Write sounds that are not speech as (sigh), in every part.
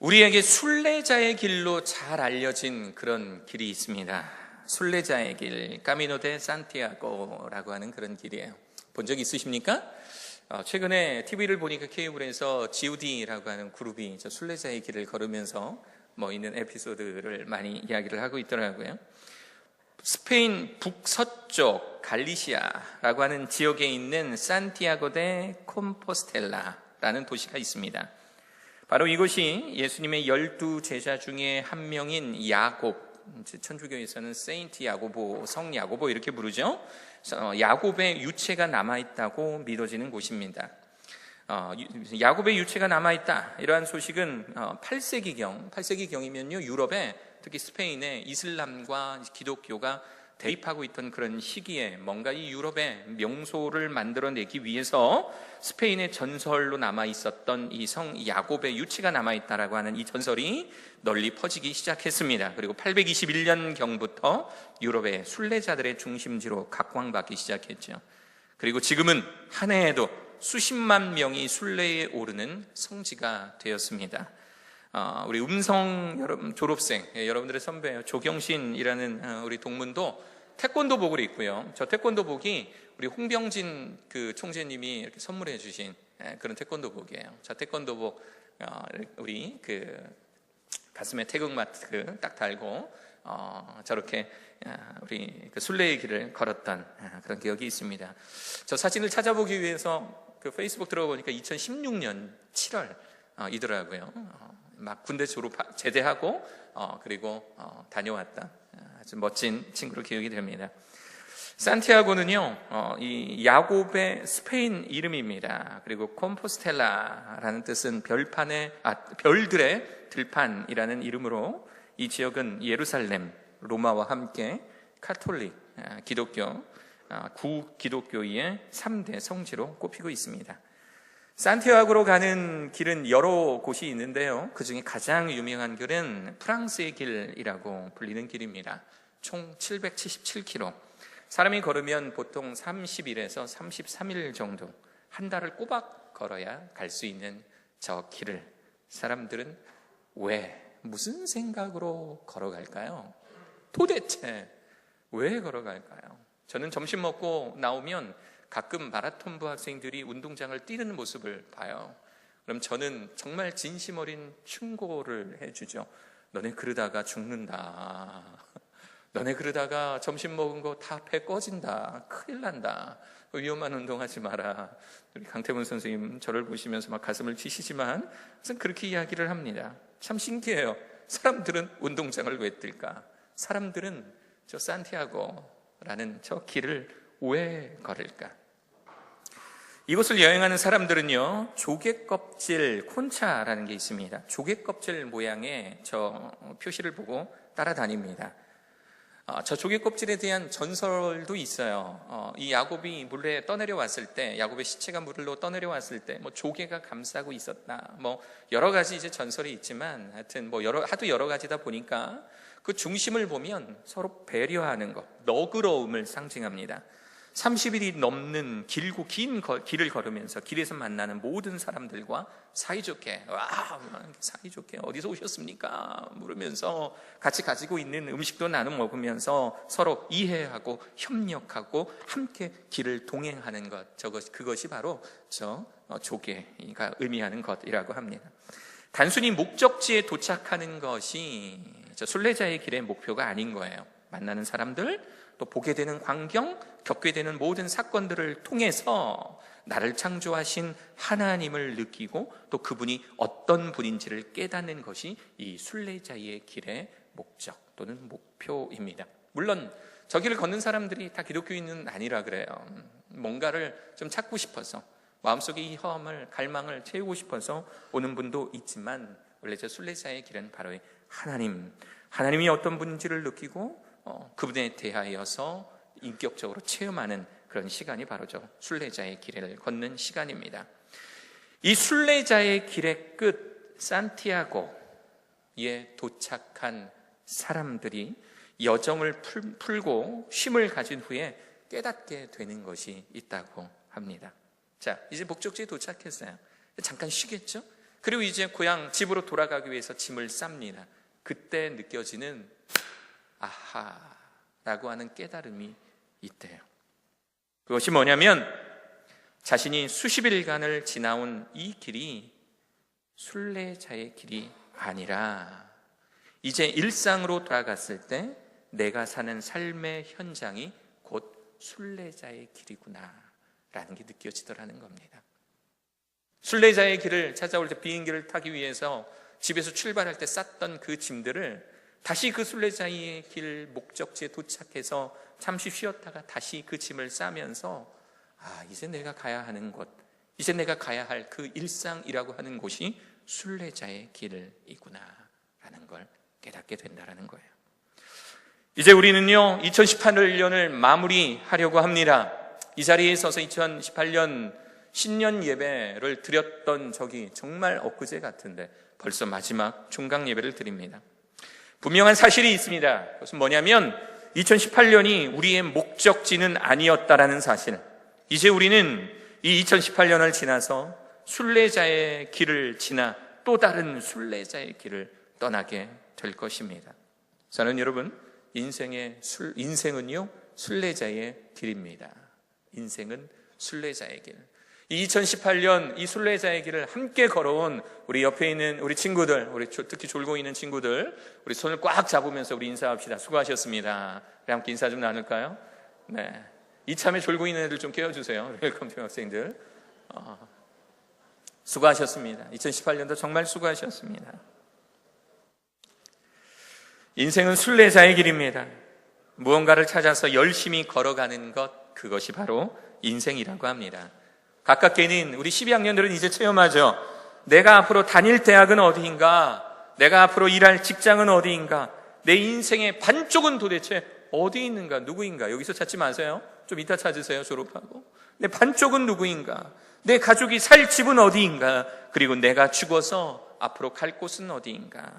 우리에게 순례자의 길로 잘 알려진 그런 길이 있습니다. 순례자의 길, 까미노 데 산티아고라고 하는 그런 길이에요. 본 적 있으십니까? 어, 최근에 TV를 보니까 케이블에서 GOD라고 하는 그룹이 저 순례자의 길을 걸으면서 뭐 있는 에피소드를 많이 이야기를 하고 있더라고요. 스페인 북서쪽 갈리시아라고 하는 지역에 있는 산티아고 데 콤포스텔라라는 도시가 있습니다. 바로 이곳이 예수님의 열두 제자 중에 한 명인 야곱, 천주교에서는 세인트 야고보, 성 야고보 이렇게 부르죠. 어, 야곱의 유체가 남아있다고 믿어지는 곳입니다. 어, 야곱의 유체가 남아있다. 이러한 소식은 8세기경, 어, 8세기경이면요, 유럽에 특히 스페인에 이슬람과 기독교가 대입하고 있던 그런 시기에 뭔가 이 유럽의 명소를 만들어내기 위해서 스페인의 전설로 남아 있었던 이 성 야곱의 유치가 남아 있다라고 하는 이 전설이 널리 퍼지기 시작했습니다. 그리고 821년 경부터 유럽의 순례자들의 중심지로 각광받기 시작했죠. 그리고 지금은 한 해에도 수십만 명이 순례에 오르는 성지가 되었습니다. 어, 우리 음성 여러분 졸업생 예, 여러분들의 선배예요. 조경신이라는 어, 우리 동문도 태권도복을 입고요. 저 태권도복이 우리 홍병진 그 총재님이 이렇게 선물해 주신 예, 그런 태권도복이에요. 저 태권도복 어, 우리 그 가슴에 태극마트 딱 달고 어, 저렇게 우리 그 순례의 길을 걸었던 그런 기억이 있습니다. 저 사진을 찾아보기 위해서 그 페이스북 들어보니까 2016년 7월 이더라고요. 막 군대 졸업 제대하고 어, 그리고 어, 다녀왔다. 아주 멋진 친구로 기억이 됩니다. 산티아고는요, 어, 이 야곱의 스페인 이름입니다. 그리고 콤포스텔라라는 뜻은 별판의 아, 별들의 들판이라는 이름으로 이 지역은 예루살렘, 로마와 함께 카톨릭, 아, 기독교, 아, 구기독교의 3대 성지로 꼽히고 있습니다. 산티아고로 가는 길은 여러 곳이 있는데요. 그 중에 가장 유명한 길은 프랑스의 길이라고 불리는 길입니다. 총 777km. 사람이 걸으면 보통 30일에서 33일 정도, 한 달을 꼬박 걸어야 갈 수 있는 저 길을 사람들은 왜, 무슨 생각으로 걸어갈까요? 도대체 왜 걸어갈까요? 저는 점심 먹고 나오면 가끔 마라톤부 학생들이 운동장을 뛰는 모습을 봐요. 그럼 저는 정말 진심 어린 충고를 해주죠. 너네 그러다가 죽는다. (laughs) 너네 그러다가 점심 먹은 거 다 배 꺼진다. 큰일 난다. 위험한 운동하지 마라. 우리 강태문 선생님 저를 보시면서 막 가슴을 치시지만 항상 그렇게 이야기를 합니다. 참 신기해요. 사람들은 운동장을 왜 뛸까? 사람들은 저 산티아고라는 저 길을 왜 걸을까? 이곳을 여행하는 사람들은요, 조개 껍질 콘차라는 게 있습니다. 조개 껍질 모양의 저 표시를 보고 따라다닙니다. 어, 저 조개 껍질에 대한 전설도 있어요. 어, 이 야곱이 물에 떠내려 왔을 때, 야곱의 시체가 물로 떠내려 왔을 때, 뭐 조개가 감싸고 있었다. 뭐 여러 가지 이제 전설이 있지만, 하여튼 뭐 여러 하도 여러 가지다 보니까 그 중심을 보면 서로 배려하는 것, 너그러움을 상징합니다. 30일이 넘는 길고 긴 길을 걸으면서 길에서 만나는 모든 사람들과 사이좋게 와 사이좋게 어디서 오셨습니까? 물으면서 같이 가지고 있는 음식도 나눠 먹으면서 서로 이해하고 협력하고 함께 길을 동행하는 것 저것 그것이 바로 저 어, 조개가 의미하는 것이라고 합니다. 단순히 목적지에 도착하는 것이 저 순례자의 길의 목표가 아닌 거예요. 만나는 사람들 또 보게 되는 광경, 겪게 되는 모든 사건들을 통해서 나를 창조하신 하나님을 느끼고 또 그분이 어떤 분인지를 깨닫는 것이 이 순례자의 길의 목적 또는 목표입니다. 물론 저 길을 걷는 사람들이 다 기독교인은 아니라 그래요. 뭔가를 좀 찾고 싶어서 마음속에 이 허함을 갈망을 채우고 싶어서 오는 분도 있지만 원래 저 순례자의 길은 바로 하나님 하나님이 어떤 분인지를 느끼고 어, 그분에 대하여서 인격적으로 체험하는 그런 시간이 바로 저 순례자의 길을 걷는 시간입니다. 이 순례자의 길의 끝 산티아고에 도착한 사람들이 여정을 풀, 고 쉼을 가진 후에 깨닫게 되는 것이 있다고 합니다. 자, 이제 목적지에 도착했어요. 잠깐 쉬겠죠? 그리고 이제 고향 집으로 돌아가기 위해서 짐을 쌉니다. 그때 느껴지는 아하 라고 하는 깨달음이 있대요. 그것이 뭐냐면 자신이 수십 일간을 지나온 이 길이 순례자의 길이 아니라 이제 일상으로 돌아갔을 때 내가 사는 삶의 현장이 곧 순례자의 길이구나 라는 게 느껴지더라는 겁니다. 순례자의 길을 찾아올 때 비행기를 타기 위해서 집에서 출발할 때 쌌던 그 짐들을 다시 그 순례자의 길 목적지에 도착해서 잠시 쉬었다가 다시 그 짐을 싸면서 아, 이제 내가 가야 하는 곳, 이제 내가 가야 할 그 일상이라고 하는 곳이 순례자의 길이구나라는 걸 깨닫게 된다라는 거예요. 이제 우리는요, 2018년을 마무리하려고 합니다. 이 자리에 서서 2018년 신년 예배를 드렸던 적이 정말 엊그제 같은데 벌써 마지막 중강 예배를 드립니다. 분명한 사실이 있습니다. 그것은 뭐냐면 2018년이 우리의 목적지는 아니었다라는 사실. 이제 우리는 이 2018년을 지나서 순례자의 길을 지나 또 다른 순례자의 길을 떠나게 될 것입니다. 저는 여러분 인생의 술, 인생은요 순례자의 길입니다. 인생은 순례자의 길. 2018년 이 순례자의 길을 함께 걸어온 우리 옆에 있는 우리 친구들, 우리 특히 졸고 있는 친구들, 우리 손을 꽉 잡으면서 우리 인사합시다. 수고하셨습니다. 우리 함께 인사 좀 나눌까요? 네. 이참에 졸고 있는 애들 좀 깨워주세요. 웰컴 팀 (laughs) 학생들. 어, 수고하셨습니다. 2018년도 정말 수고하셨습니다. 인생은 순례자의 길입니다. 무언가를 찾아서 열심히 걸어가는 것, 그것이 바로 인생이라고 합니다. 가깝게 있는 우리 12학년들은 이제 체험하죠. 내가 앞으로 다닐 대학은 어디인가? 내가 앞으로 일할 직장은 어디인가? 내 인생의 반쪽은 도대체 어디 있는가? 누구인가? 여기서 찾지 마세요. 좀 이따 찾으세요. 졸업하고. 내 반쪽은 누구인가? 내 가족이 살 집은 어디인가? 그리고 내가 죽어서 앞으로 갈 곳은 어디인가?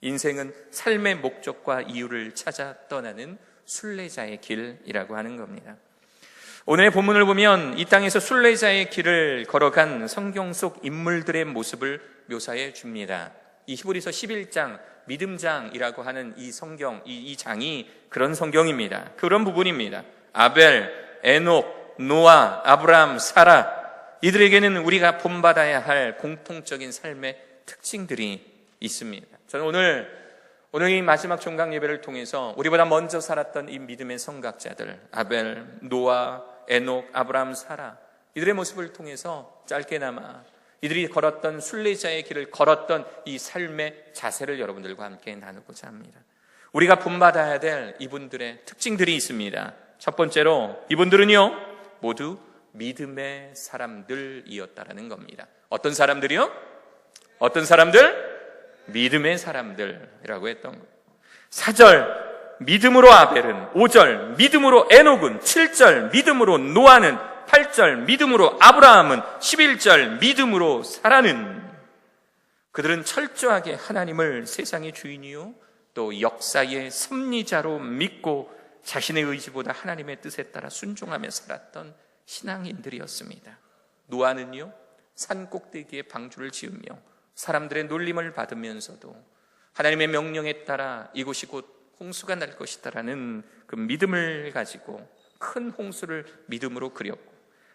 인생은 삶의 목적과 이유를 찾아 떠나는 순례자의 길이라고 하는 겁니다. 오늘의 본문을 보면 이 땅에서 순례자의 길을 걸어간 성경 속 인물들의 모습을 묘사해 줍니다. 이 히브리서 11장 믿음장이라고 하는 이 성경 이, 이 장이 그런 성경입니다. 그런 부분입니다. 아벨, 에녹, 노아, 아브라함, 사라 이들에게는 우리가 본받아야 할 공통적인 삶의 특징들이 있습니다. 저는 오늘 오늘 이 마지막 종강 예배를 통해서 우리보다 먼저 살았던 이 믿음의 성각자들 아벨, 노아, 에녹, 아브라함, 사라 이들의 모습을 통해서 짧게나마 이들이 걸었던 순례자의 길을 걸었던 이 삶의 자세를 여러분들과 함께 나누고자 합니다. 우리가 본받아야 될 이분들의 특징들이 있습니다. 첫 번째로 이분들은요 모두 믿음의 사람들이었다라는 겁니다. 어떤 사람들이요? 어떤 사람들? 믿음의 사람들이라고 했던 거예요. 4절 믿음으로 아벨은 5절 믿음으로 에녹은 7절 믿음으로 노아는 8절 믿음으로 아브라함은 11절 믿음으로 사라는 그들은 철저하게 하나님을 세상의 주인이요 또 역사의 섭리자로 믿고 자신의 의지보다 하나님의 뜻에 따라 순종하며 살았던 신앙인들이었습니다. 노아는요 산 꼭대기에 방주를 지으며 사람들의 놀림을 받으면서도 하나님의 명령에 따라 이곳이 곧 홍수가 날 것이다라는 그 믿음을 가지고 큰 홍수를 믿음으로 그렸고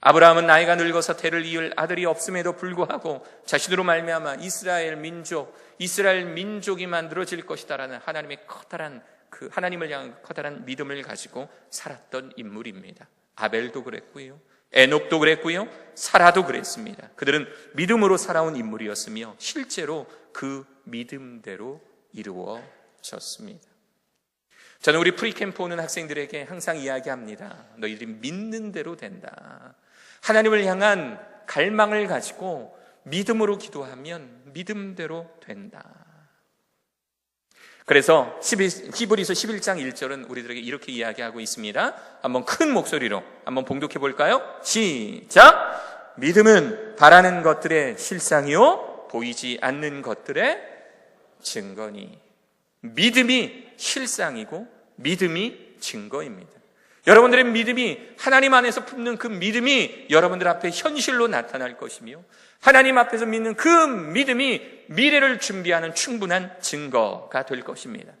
아브라함은 나이가 늙어서 대를 이을 아들이 없음에도 불구하고 자신으로 말미암아 이스라엘 민족, 이스라엘 민족이 만들어질 것이다라는 하나님의 커다란 그 하나님을 향한 커다란 믿음을 가지고 살았던 인물입니다. 아벨도 그랬고요. 에녹도 그랬고요. 사라도 그랬습니다. 그들은 믿음으로 살아온 인물이었으며 실제로 그 믿음대로 이루어졌습니다. 저는 우리 프리캠프 오는 학생들에게 항상 이야기합니다. 너희들이 믿는 대로 된다. 하나님을 향한 갈망을 가지고 믿음으로 기도하면 믿음대로 된다. 그래서 히브리서 11장 1절은 우리들에게 이렇게 이야기하고 있습니다. 한번 큰 목소리로 한번 봉독해 볼까요? 시작! 믿음은 바라는 것들의 실상이요 보이지 않는 것들의 증거니 믿음이 실상이고 믿음이 증거입니다. 여러분들의 믿음이 하나님 안에서 품는 그 믿음이 여러분들 앞에 현실로 나타날 것이며 하나님 앞에서 믿는 그 믿음이 미래를 준비하는 충분한 증거가 될 것입니다.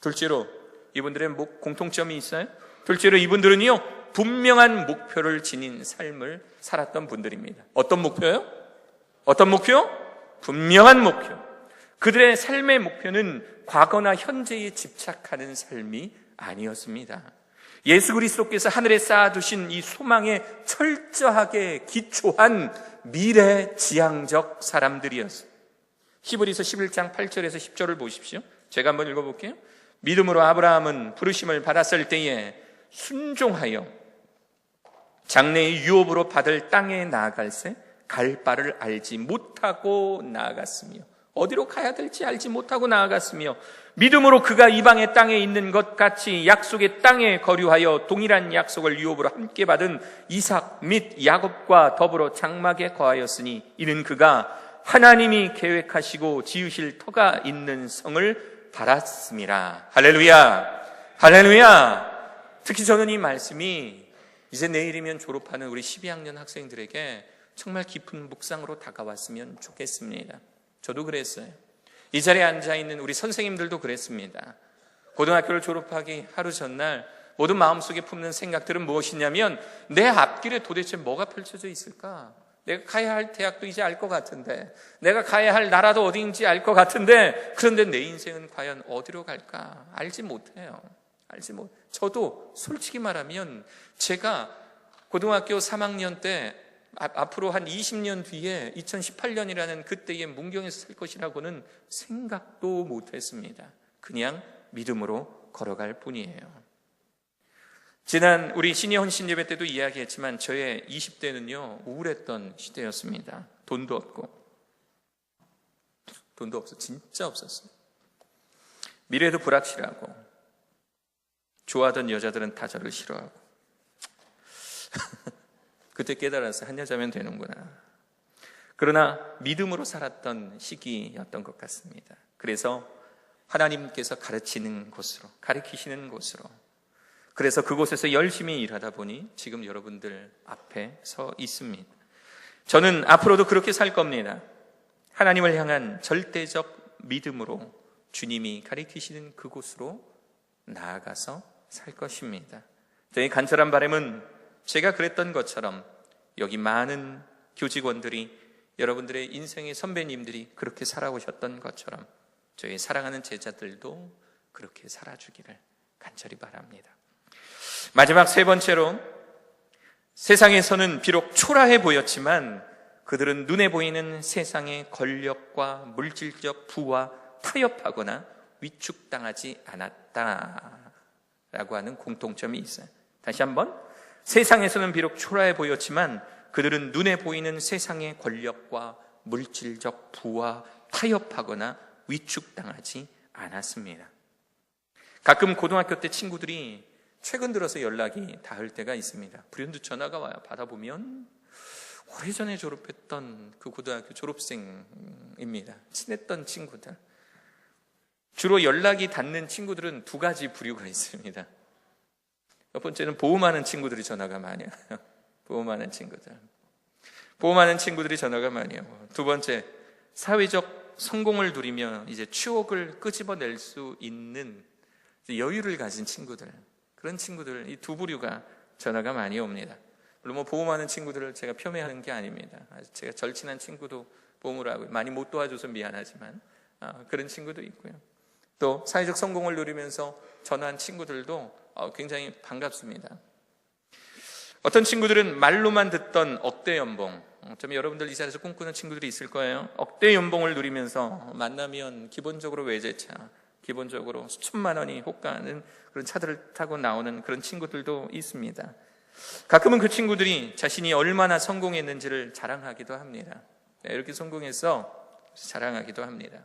둘째로 이분들의 목- 공통점이 있어요. 둘째로 이분들은요 분명한 목표를 지닌 삶을 살았던 분들입니다. 어떤 목표요? 어떤 목표? 분명한 목표. 그들의 삶의 목표는 과거나 현재에 집착하는 삶이 아니었습니다. 예수 그리스도께서 하늘에 쌓아두신 이 소망에 철저하게 기초한 미래 지향적 사람들이었어요. 히브리서 11장 8절에서 10절을 보십시오. 제가 한번 읽어볼게요. 믿음으로 아브라함은 부르심을 받았을 때에 순종하여 장래의 유업으로 받을 땅에 나아갈새 갈 바를 알지 못하고 나아갔으며 어디로 가야 될지 알지 못하고 나아갔으며 믿음으로 그가 이방의 땅에 있는 것 같이 약속의 땅에 거류하여 동일한 약속을 유업으로 함께 받은 이삭 및 야곱과 더불어 장막에 거하였으니 이는 그가 하나님이 계획하시고 지으실 터가 있는 성을 바랐습니다. 할렐루야. 할렐루야. 특히 저는 이 말씀이 이제 내일이면 졸업하는 우리 12학년 학생들에게 정말 깊은 묵상으로 다가왔으면 좋겠습니다. 저도 그랬어요. 이 자리에 앉아 있는 우리 선생님들도 그랬습니다. 고등학교를 졸업하기 하루 전날 모든 마음속에 품는 생각들은 무엇이냐면 내 앞길에 도대체 뭐가 펼쳐져 있을까? 내가 가야 할 대학도 이제 알 것 같은데, 내가 가야 할 나라도 어디인지 알 것 같은데, 그런데 내 인생은 과연 어디로 갈까? 알지 못해요. 알지 못. 저도 솔직히 말하면 제가 고등학교 3학년 때 앞- 앞으로 한 20년 뒤에 2018년이라는 그때의 문경에서 살 것이라고는 생각도 못했습니다. 그냥 믿음으로 걸어갈 뿐이에요. 지난 우리 시니어 헌신 예배 때도 이야기했지만 저의 20대는요 우울했던 시대였습니다. 돈도 없고 돈도 없어 진짜 없었어요. 미래도 불확실하고 좋아하던 여자들은 다 저를 싫어하고 (laughs) 그때 깨달았어요. 한 여자면 되는구나. 그러나 믿음으로 살았던 시기였던 것 같습니다. 그래서 하나님께서 가르치는 곳으로, 가르치시는 곳으로. 그래서 그곳에서 열심히 일하다 보니 지금 여러분들 앞에 서 있습니다. 저는 앞으로도 그렇게 살 겁니다. 하나님을 향한 절대적 믿음으로 주님이 가리키시는 그곳으로 나아가서 살 것입니다. 저의 간절한 바람은 제가 그랬던 것처럼 여기 많은 교직원들이 여러분들의 인생의 선배님들이 그렇게 살아오셨던 것처럼 저희 사랑하는 제자들도 그렇게 살아주기를 간절히 바랍니다. 마지막 세 번째로 세상에서는 비록 초라해 보였지만 그들은 눈에 보이는 세상의 권력과 물질적 부와 타협하거나 위축당하지 않았다 라고 하는 공통점이 있어요. 다시 한번 세상에서는 비록 초라해 보였지만 그들은 눈에 보이는 세상의 권력과 물질적 부와 타협하거나 위축당하지 않았습니다. 가끔 고등학교 때 친구들이 최근 들어서 연락이 닿을 때가 있습니다. 불현듯 전화가 와요. 받아보면 오래전에 졸업했던 그 고등학교 졸업생입니다. 친했던 친구들. 주로 연락이 닿는 친구들은 두 가지 부류가 있습니다. 첫 번째는 보험하는 친구들이 전화가 많이 와요. (laughs) 보험하는 친구들. 보험하는 친구들이 전화가 많이 오고. 두 번째, 사회적 성공을 누리며 이제 추억을 끄집어낼 수 있는 여유를 가진 친구들. 그런 친구들, 이 두 부류가 전화가 많이 옵니다. 물론 뭐 보험하는 친구들을 제가 폄훼하는 게 아닙니다. 제가 절친한 친구도 보험을 하고 많이 못 도와줘서 미안하지만 아, 그런 친구도 있고요. 또 사회적 성공을 누리면서 전화한 친구들도 어, 굉장히 반갑습니다. 어떤 친구들은 말로만 듣던 억대 연봉, 좀 여러분들 이 자리에서 꿈꾸는 친구들이 있을 거예요. 억대 연봉을 누리면서 만나면 기본적으로 외제차, 기본적으로 수천만 원이 호가하는 그런 차들을 타고 나오는 그런 친구들도 있습니다. 가끔은 그 친구들이 자신이 얼마나 성공했는지를 자랑하기도 합니다. 네, 이렇게 성공해서 자랑하기도 합니다.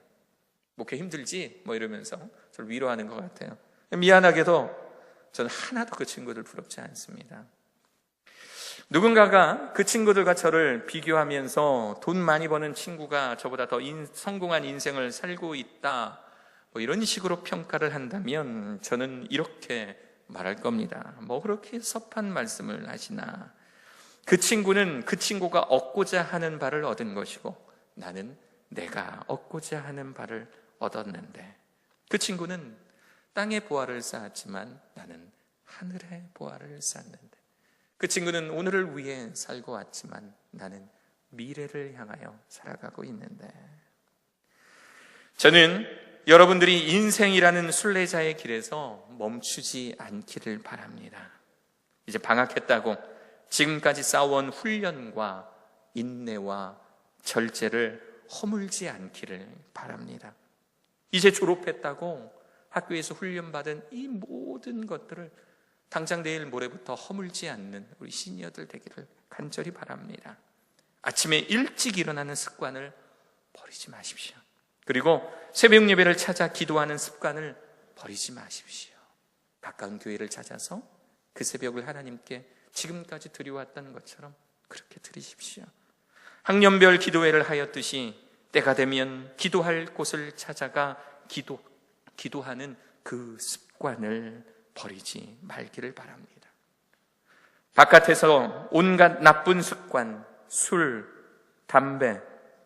목회 힘들지? 뭐 이러면서 저를 위로하는 것 같아요. 미안하게도 저는 하나도 그 친구들 부럽지 않습니다. 누군가가 그 친구들과 저를 비교하면서 돈 많이 버는 친구가 저보다 더 인, 성공한 인생을 살고 있다. 뭐 이런 식으로 평가를 한다면 저는 이렇게 말할 겁니다. 뭐 그렇게 섭한 말씀을 하시나. 그 친구는 그 친구가 얻고자 하는 바를 얻은 것이고 나는 내가 얻고자 하는 바를 얻었는데 그 친구는 땅의 보화를 쌓았지만 나는 하늘의 보화를 쌓는데 그 친구는 오늘을 위해 살고 왔지만 나는 미래를 향하여 살아가고 있는데 저는 여러분들이 인생이라는 순례자의 길에서 멈추지 않기를 바랍니다. 이제 방학했다고 지금까지 쌓아온 훈련과 인내와 절제를 허물지 않기를 바랍니다. 이제 졸업했다고 학교에서 훈련받은 이 모든 것들을 당장 내일 모레부터 허물지 않는 우리 시니어들 되기를 간절히 바랍니다. 아침에 일찍 일어나는 습관을 버리지 마십시오. 그리고 새벽 예배를 찾아 기도하는 습관을 버리지 마십시오. 가까운 교회를 찾아서 그 새벽을 하나님께 지금까지 드려왔던 것처럼 그렇게 드리십시오. 학년별 기도회를 하였듯이 때가 되면 기도할 곳을 찾아가 기도, 기도하는 그 습관을 버리지 말기를 바랍니다. 바깥에서 온갖 나쁜 습관, 술, 담배,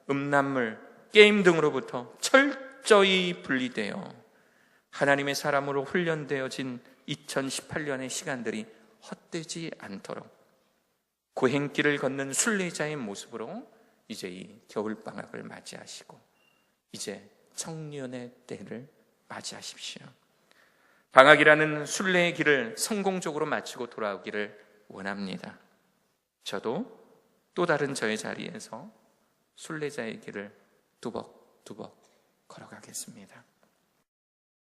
음란물, 게임 등으로부터 철저히 분리되어 하나님의 사람으로 훈련되어진 2018년의 시간들이 헛되지 않도록 고행길을 걷는 순례자의 모습으로 이제 이 겨울방학을 맞이하시고 이제 청년의 때를 맞이하십시오. 방학이라는 순례의 길을 성공적으로 마치고 돌아오기를 원합니다. 저도 또 다른 저의 자리에서 순례자의 길을 두벅두벅 걸어가겠습니다.